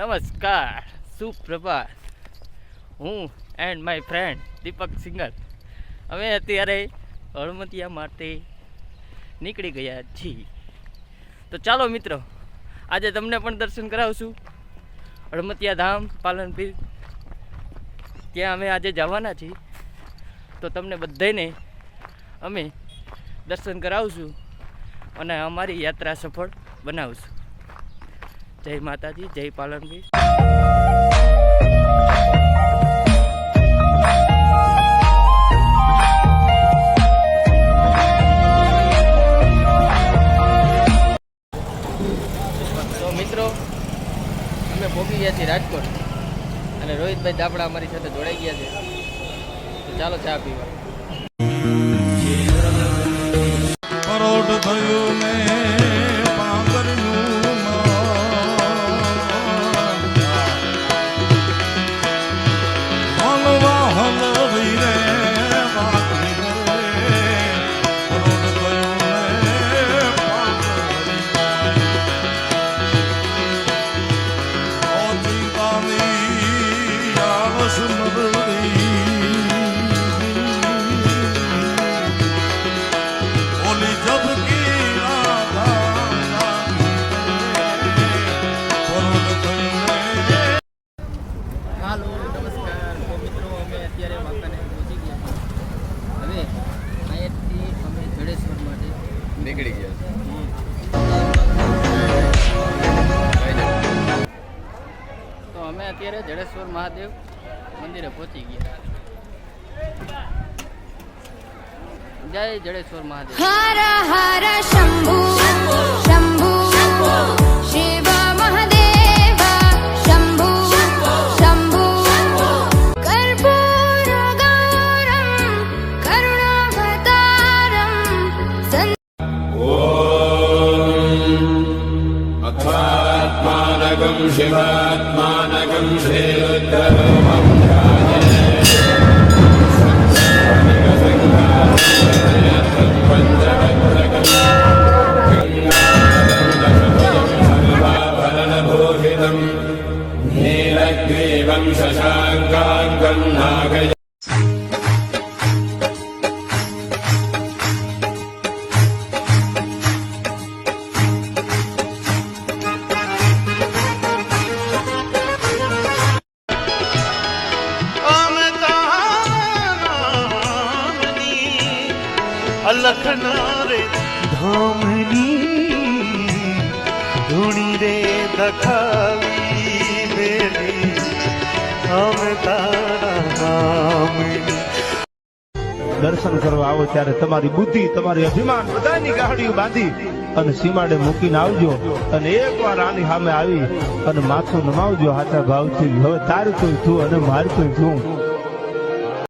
નમસ્કાર, સુપ્રભાત. હું and my friend Deepak singer અમે અત્યારે હળમતિયા માટે નીકળી ગયા છીએ. તો ચાલો મિત્રો, આજે તમને પણ દર્શન કરાવશું. હળમતિયા ધામ, પાલનપીર. ત્યાં અમે આજે જવાના છીએ. તો તમને બધાને અમે દર્શન કરાવશું અને અમારી યાત્રા સફળ બનાવશું. જય માતાજી જય પાલનપુર તો મિત્રો અમે પહોંચી ગયા છીએ રાજકોટ. અને રોહિતભાઈ દાપડા અમારી સાથે જોડાઈ ગયા છે. તો ચાલો ચા પીવા. કરોડ થયું નીકળી ગયા તો અમે અત્યારે જડેશ્વર મહાદેવ મંદિરે પહોંચી ગયા. જય જડેશ્વર મહાદેવ. હર હર શંભુ શંભુ શિવ મહાદેવ શંભુ શંભુ. કર્પૂર अथात्मानकं शिवात्मानकं श्रीरुद्ररूपं सर्वाभरणभूषितं नीलग्रीवं शशाङ्काङ्कं नागय અલખના ધામની ધૂણી રે દખાવી વેલી હમ તારા નામની દર્શન કરવા આવો ત્યારે તમારી બુદ્ધિ, તમારી અભિમાન બધાની ગાડીઓ બાંધી અને સીમાડે મૂકીને આવજો અને એકવાર આની સામે આવી અને માથું નમાવજો હાથા ભાવથી. હવે તારું કોઈ છું અને મારું કોઈ છું.